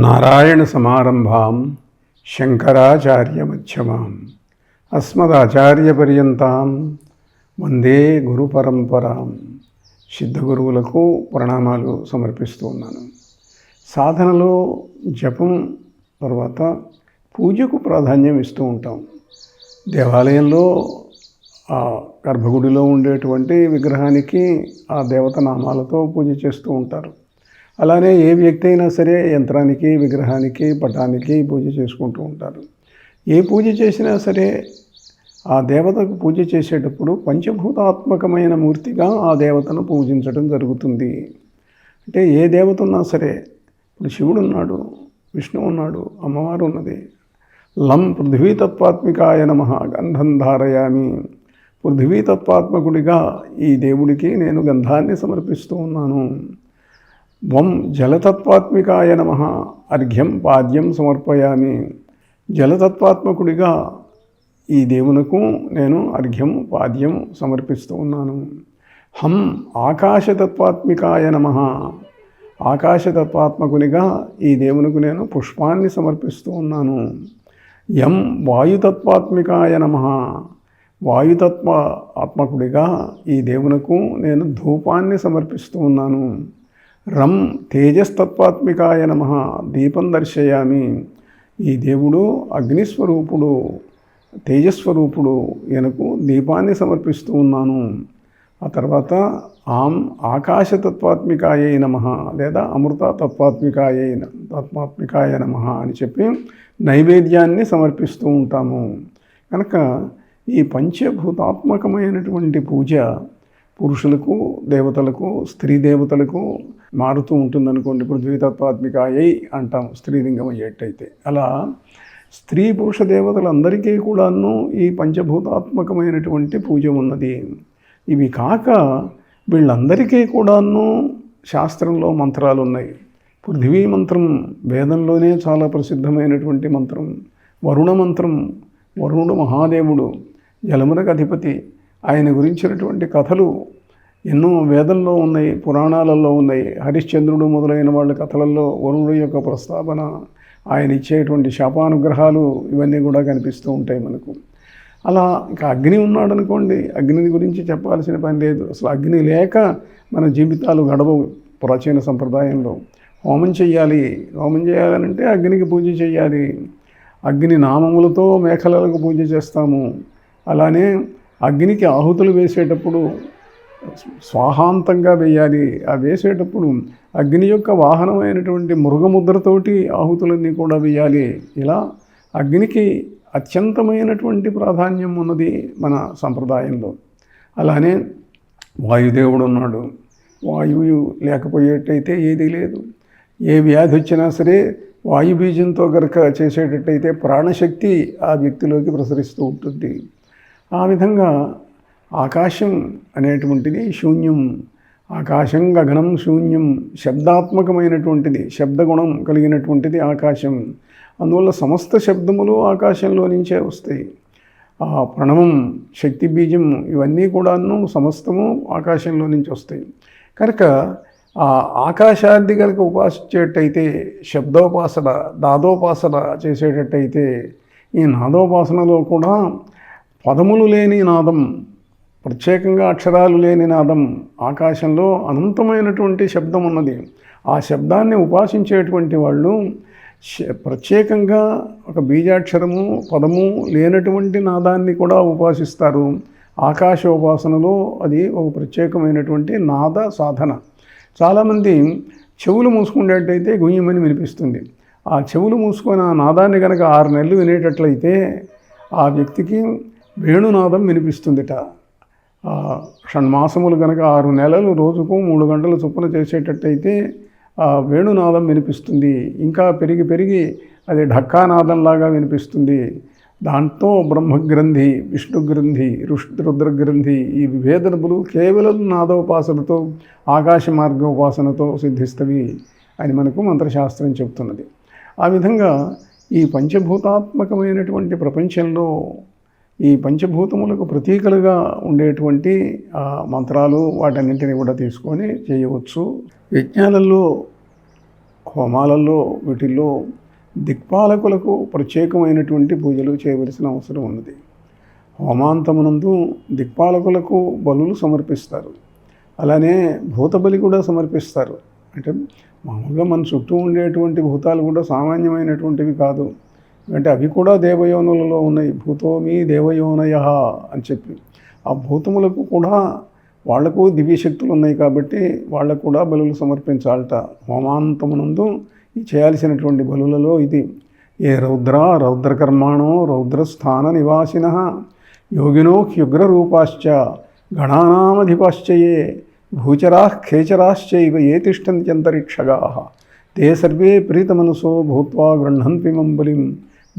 నారాయణ సమారంభాం శంకరాచార్యమధ్యమాం అస్మదాచార్యపర్యంతం వందే గురు పరంపరాం సిద్ధగురువులకు ప్రణామాలు సమర్పిస్తూ ఉన్నాను. సాధనలో జపం తర్వాత పూజకు ప్రాధాన్యం ఇస్తూ ఉంటాం. దేవాలయంలో ఆ గర్భగుడిలో ఉండేటువంటి విగ్రహానికి ఆ దేవత నామాలతో పూజ చేస్తూ ఉంటారు. అలానే ఏ వ్యక్తి అయినా సరే యంత్రానికి విగ్రహానికి పటానికి పూజ చేసుకుంటూ ఉంటారు. ఏ పూజ చేసినా సరే ఆ దేవతకు పూజ చేసేటప్పుడు పంచభూతాత్మకమైన మూర్తిగా ఆ దేవతను పూజించడం జరుగుతుంది. అంటే ఏ దేవత ఉన్నా సరే ఇప్పుడు శివుడు ఉన్నాడు విష్ణువు ఉన్నాడు అమ్మవారు ఉన్నది. లం పృథ్వీతత్వాత్మికాయ నమ గంధం ధారయామి. పృథ్వీతత్వాత్మకుడిగా ఈ దేవుడికి నేను గంధాన్ని సమర్పిస్తూ ఉన్నాను. వం జలతత్వాత్మికాయ నమ అర్ఘ్యం పాద్యం సమర్పయామి. జలతత్వాత్మకుడిగా ఈ దేవునకు నేను అర్ఘ్యం పాద్యం సమర్పిస్తూ ఉన్నాను. హం ఆకాశతత్వాత్మికాయ నమ. ఆకాశతత్వాత్మకునిగా ఈ దేవునికి నేను పుష్పాన్ని సమర్పిస్తూ ఉన్నాను. యం వాయుతత్వాత్మికాయ నమ. వాయుతత్వ ఆత్మకుడిగా ఈ దేవునకు నేను ధూపాన్ని సమర్పిస్తూ ఉన్నాను. రం తేజస్తత్వాత్మికాయ నమ దీపం దర్శయామి. ఈ దేవుడు అగ్నిస్వరూపుడు తేజస్వరూపుడు ఈయనకు దీపాన్ని సమర్పిస్తూ ఉన్నాను. ఆ తర్వాత ఆం ఆకాశతత్వాత్మికాయ నమ లేదా అమృత తత్వాత్మికాయ తత్వాత్మికాయ నమ అని చెప్పి నైవేద్యాన్ని సమర్పిస్తూ ఉంటాము. కనుక ఈ పంచభూతాత్మకమైనటువంటి పూజ పురుషులకు దేవతలకు స్త్రీ దేవతలకు మారుతూ ఉంటుందనుకోండి ఇప్పుడు ద్వితత్వాత్మికాయై అంటాం స్త్రీలింగం అయ్యేటైతే అలా స్త్రీ పురుష దేవతలందరికీ కూడాను ఈ పంచభూతాత్మకమైనటువంటి పూజ ఉన్నది. ఇవి కాక వీళ్ళందరికీ కూడాను శాస్త్రంలో మంత్రాలు ఉన్నాయి పృథివీ మంత్రం వేదంలోనే చాలా ప్రసిద్ధమైనటువంటి మంత్రం. వరుణ మంత్రం వరుణుడు మహాదేవుడు జలమునకు అధిపతి ఆయన గురించినటువంటి కథలు ఎన్నో వేదంలో ఉన్నాయి పురాణాలలో ఉన్నాయి. హరిశ్చంద్రుడు మొదలైన వాళ్ళ కథలలో వరుణుడు యొక్క ప్రస్తావన ఆయన ఇచ్చేటువంటి శాపానుగ్రహాలు ఇవన్నీ కూడా కనిపిస్తూ ఉంటాయి మనకు. అలా ఇంకా అగ్ని ఉన్నాడు అనుకోండి అగ్నిని గురించి చెప్పాల్సిన పని లేదు. అసలు అగ్ని లేక మన జీవితాలు గడవవు ప్రాచీన సంప్రదాయంలో. హోమం చెయ్యాలి. హోమం చేయాలంటే అగ్నికి పూజ చేయాలి అగ్ని నామములతో మేఖలలకు పూజ చేస్తాము. అలానే అగ్నికి ఆహుతులు వేసేటప్పుడు స్వాహాంతంగా వేయాలి. ఆ వేసేటప్పుడు అగ్ని యొక్క వాహనమైనటువంటి మృగముద్రతోటి ఆహుతులన్నీ కూడా వేయాలి. ఇలా అగ్నికి అత్యంతమైనటువంటి ప్రాధాన్యం ఉన్నది మన సంప్రదాయంలో. అలానే వాయుదేవుడు ఉన్నాడు. వాయువు లేకపోయేటైతే ఏదీ లేదు. ఏ వ్యాధి వచ్చినా సరే వాయుబీజంతో గనక చేసేటట్టయితే ప్రాణశక్తి ఆ వ్యక్తిలోకి ప్రసరిస్తూ ఉంటుంది. ఆ విధంగా ఆకాశం అనేటువంటిది శూన్యం ఆకాశం గగనం శూన్యం శబ్దాత్మకమైనటువంటిది శబ్దగుణం కలిగినటువంటిది ఆకాశం. అందువల్ల సమస్త శబ్దములు ఆకాశంలో నుంచే వస్తాయి. ఆ ప్రణవం శక్తి బీజం ఇవన్నీ కూడాను సమస్తము ఆకాశంలో నుంచి వస్తాయి. కనుక ఆ ఆకాశాన్ని కనుక ఉపాసించేటైతే శబ్దోపాసన నాదోపాసన చేసేటట్టయితే ఈ నాదోపాసనలో కూడా పదములు లేని నాదం ప్రత్యేకంగా అక్షరాలు లేని నాదం ఆకాశంలో అనంతమైనటువంటి శబ్దం ఉన్నది ఆ శబ్దాన్ని ఉపాసించేటువంటి వాళ్ళు ప్రత్యేకంగా ఒక బీజాక్షరము పదము లేనటువంటి నాదాన్ని కూడా ఉపాసిస్తారు. ఆకాశ ఉపాసనలో అది ఒక ప్రత్యేకమైనటువంటి నాద సాధన. చాలామంది చెవులు మూసుకునేటైతే గుయ్యమని వినిపిస్తుంది. ఆ చెవులు మూసుకొని ఆ నాదాన్ని కనుక ఆరు నెలలు వినేటట్లయితే ఆ వ్యక్తికి వేణునాదం వినిపిస్తుందిట. షణ్మాసములు కనుక ఆరు నెలలు రోజుకు మూడు గంటలు చొప్పున చేసేటట్టయితే ఆ వేణునాదం వినిపిస్తుంది. ఇంకా పెరిగి పెరిగి అది ఢక్కానాదంలాగా వినిపిస్తుంది. దాంతో బ్రహ్మగ్రంథి విష్ణుగ్రంథి రుద్రగ్రంథి ఈ విభేదనములు కేవలం నాదోపాసనతో ఆకాశ మార్గ ఉపాసనతో సిద్ధిస్తవి అని మనకు మంత్రశాస్త్రం చెబుతున్నది. ఆ విధంగా ఈ పంచభూతాత్మకమైనటువంటి ప్రపంచంలో ఈ పంచభూతములకు ప్రతీకలుగా ఉండేటువంటి మంత్రాలు వాటన్నింటినీ కూడా తీసుకొని చేయవచ్చు. యజ్ఞాలలో హోమాలలో వీటిల్లో దిక్పాలకులకు ప్రత్యేకమైనటువంటి పూజలు చేయవలసిన అవసరం ఉన్నది. హోమాంతమునందు దిక్పాలకులకు బలులు సమర్పిస్తారు. అలానే భూతబలి కూడా సమర్పిస్తారు. అంటే మామూలుగా మన చుట్టూ ఉండేటువంటి భూతాలు కూడా సామాన్యమైనటువంటివి కాదు. అంటే అవి కూడా దేవయోనులలో ఉన్నాయి. భూతోమి దేవయోనయ అని చెప్పి. ఆ భూతములకు కూడా వాళ్ళకు దివ్యశక్తులు ఉన్నాయి కాబట్టి వాళ్ళకు కూడా బలులు సమర్పించాలట. హోమాంతమునందు ఈ చేయాల్సినటువంటి బలులలో ఇది. ఏ రౌద్ర రౌద్రకర్మాణో రౌద్రస్థాన నివాసిన యోగినో హ్యుగ్రరూపాశ్చ గణానామధిపాశ్చయే భూచరా ఖేచరాశ్చైవ ఏ తిష్టంత్యంతరిక్షగా తే సర్వే ప్రీతమనసో భూత్వా గృహంత్విమం బలిం.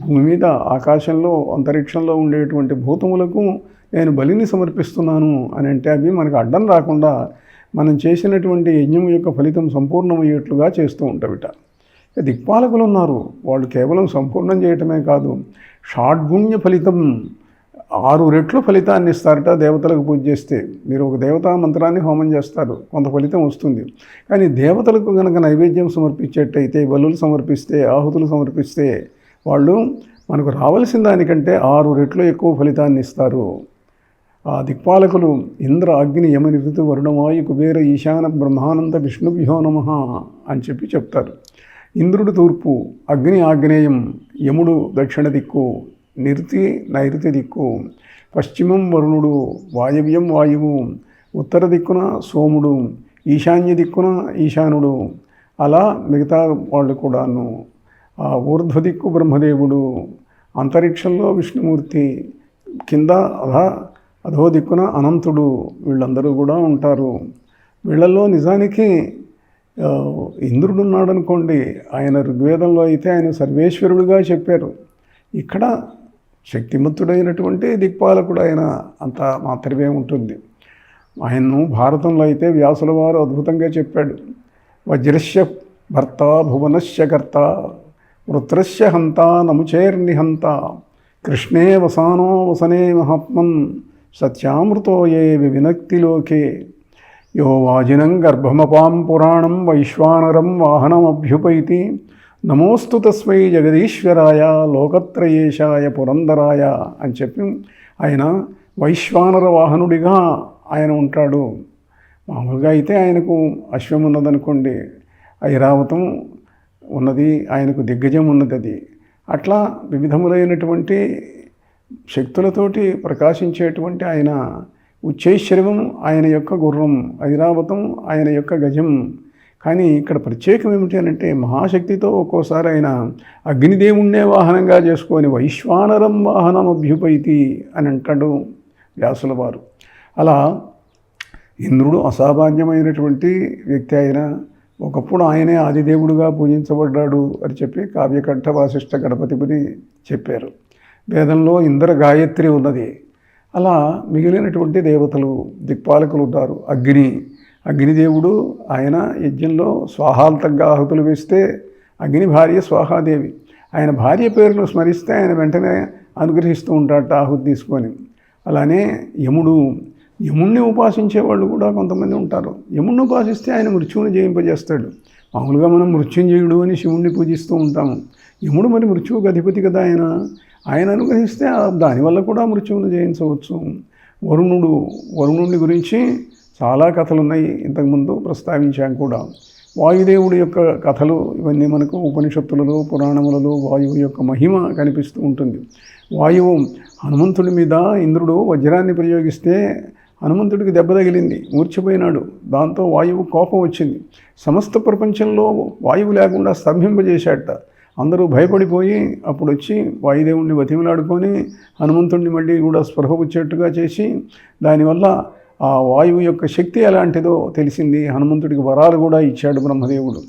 భూమి మీద ఆకాశంలో అంతరిక్షంలో ఉండేటువంటి భూతములకు నేను బలిని సమర్పిస్తున్నాను అని అంటే అవి మనకు అడ్డం రాకుండా మనం చేసినటువంటి యజ్ఞం యొక్క ఫలితం సంపూర్ణమయ్యేట్లుగా చేస్తూ ఉంటావిట. దిక్పాలకులు ఉన్నారు. వాళ్ళు కేవలం సంపూర్ణం చేయటమే కాదు షాడ్గుణ్య ఫలితం ఆరు రెట్లు ఫలితాన్ని ఇస్తారట దేవతలకు పూజ చేస్తే. మీరు ఒక దేవతా మంత్రాన్ని హోమం చేస్తారు కొంత ఫలితం వస్తుంది. కానీ దేవతలకు కనుక నైవేద్యం సమర్పించేట్టయితే బలులు సమర్పిస్తే ఆహుతులు సమర్పిస్తే వాళ్ళు మనకు రావలసిన దానికంటే ఆరు రెట్లు ఎక్కువ ఫలితాన్ని ఇస్తారు. ఆ దిక్పాలకులు ఇంద్ర అగ్ని యమని ఋతు వరుణమాయు కుబేర ఈశాన బ్రహ్మానంద విష్ణుభ్యో నమ అని చెప్పి చెప్తారు. ఇంద్రుడు తూర్పు అగ్ని ఆగ్నేయం యముడు దక్షిణ దిక్కు నిరుతి నైరుతి దిక్కు పశ్చిమం వరుణుడు వాయవ్యం వాయువు ఉత్తర దిక్కున సోముడు ఈశాన్య దిక్కున ఈశానుడు అలా మిగతా వాళ్ళు కూడాను ఆ ఊర్ధ్వ దిక్కు బ్రహ్మదేవుడు అంతరిక్షంలో విష్ణుమూర్తి కింద అలా అధో దిక్కున అనంతుడు వీళ్ళందరూ కూడా ఉంటారు. వీళ్ళల్లో నిజానికి ఇంద్రుడు ఉన్నాడు అనుకోండి ఆయన ఋగ్వేదంలో అయితే ఆయన సర్వేశ్వరుడుగా చెప్పారు. ఇక్కడ శక్తిమంతుడైనటువంటి దిక్పాలకుడు ఆయన అంత మాత్రమే ఉంటుంది. ఆయన్ను భారతంలో అయితే వ్యాసుల వారు అద్భుతంగా చెప్పాడు. వజ్రస్య భర్త భువనశ్యకర్త వృత్రస్య హంత నముచేర్నిహంత. కృష్ణే వసానో వసనే మహాత్మన్ సత్యామృతో ఏ వినక్తిలోకే యో వాజినం గర్భమపాం పురాణం వైశ్వానరం వాహనమభ్యుపైతి. నమోస్తు తస్మై జగదీశ్వరాయ లోకత్రయేశాయ పురందరాయ అని చెప్పి ఆయన వైశ్వానర వాహనుడిగా ఆయన ఉంటాడు. మామూలుగా అయితే ఆయనకు అశ్వం ఉన్నదనుకోండి ఐరావతం ఉన్నది ఆయనకు దిగ్గజం ఉన్నది అది. అట్లా వివిధములైనటువంటి శక్తులతోటి ప్రకాశించేటువంటి ఆయన ఉచ్చైశ్వర్యం ఆయన యొక్క గుర్రం ఐరావతం ఆయన యొక్క గజం. కానీ ఇక్కడ ప్రత్యేకం ఏమిటి అని అంటే మహాశక్తితో ఒక్కోసారి ఆయన అగ్నిదేవుణ్ణే వాహనంగా చేసుకొని వైశ్వానరం వాహనం అభ్యుపైతి అని అంటాడు వ్యాసుల వారు. అలా ఇంద్రుడు అసామాన్యమైనటువంటి వ్యక్తి అయినా ఒకప్పుడు ఆయనే ఆదిదేవుడుగా పూజించబడ్డాడు అని చెప్పి కావ్యకంఠ వాసిష్ఠ గణపతిని చెప్పారు. వేదంలో ఇంద్ర గాయత్రి ఉన్నది. అలా మిగిలినటువంటి దేవతలు దిక్పాలకులు ఉన్నారు. అగ్ని అగ్నిదేవుడు ఆయన యజ్ఞంలో స్వాహాంతంగా ఆహుతులు వేస్తే అగ్ని భార్య స్వాహాదేవి. ఆయన భార్య పేరును స్మరిస్తే ఆయన వెంటనే అనుగ్రహిస్తూ ఉంటాడట ఆహుతి తీసుకొని. అలానే యముడు యముణ్ణి ఉపాసించే వాళ్ళు కూడా కొంతమంది ఉంటారు. యముణ్ణి ఉపాసిస్తే ఆయన మృత్యువుని జయింపజేస్తాడు. మామూలుగా మనం మృత్యుంజయుడు అని శివుణ్ణి పూజిస్తూ ఉంటాము. యముడు మరి మృత్యువుకు అధిపతి కదా ఆయన? ఆయన అనుగ్రహిస్తే దానివల్ల కూడా మృత్యువును జయించవచ్చు. వరుణుడు వరుణుడి గురించి చాలా కథలు ఉన్నాయి ఇంతకుముందు ప్రస్తావించాం కూడా. వాయుదేవుడి యొక్క కథలు ఇవన్నీ మనకు ఉపనిషత్తులలో పురాణములలో వాయువు యొక్క మహిమ కనిపిస్తూ ఉంటుంది. వాయువు హనుమంతుడి మీద ఇంద్రుడు వజ్రాన్ని ప్రయోగిస్తే హనుమంతుడికి దెబ్బ తగిలింది మూర్చిపోయినాడు దాంతో వాయువు కోపం వచ్చింది. సమస్త ప్రపంచంలో వాయువు లేకుండా స్తంభింపజేశాట అందరూ భయపడిపోయి అప్పుడు వచ్చి వాయుదేవుణ్ణి బతిమలాడుకొని హనుమంతుడిని మళ్ళీ కూడా స్పృహ వచ్చేట్టుగా చేసి దానివల్ల ఆ వాయువు యొక్క శక్తి ఎలాంటిదో తెలిసింది. హనుమంతుడికి వరాలు కూడా ఇచ్చాడు బ్రహ్మదేవుడు.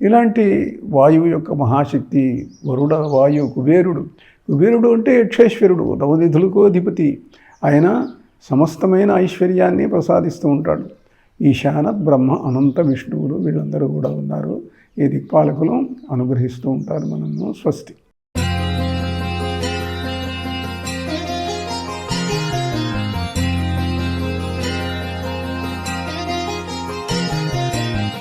ఇలాంటి వాయువు యొక్క మహాశక్తి వరుడ వాయు కుబేరుడు. కుబేరుడు అంటే యక్షేశ్వరుడు నవనిధులకు అధిపతి. ఆయన సమస్తమైన ఐశ్వర్యాన్ని ప్రసాదిస్తూ ఉంటాడు. ఈశాన బ్రహ్మ అనంత విష్ణువులు వీళ్ళందరూ కూడా ఉన్నారు. ఈ దిక్పాలకులు అనుగ్రహిస్తూ ఉంటారు మనము స్వస్తి.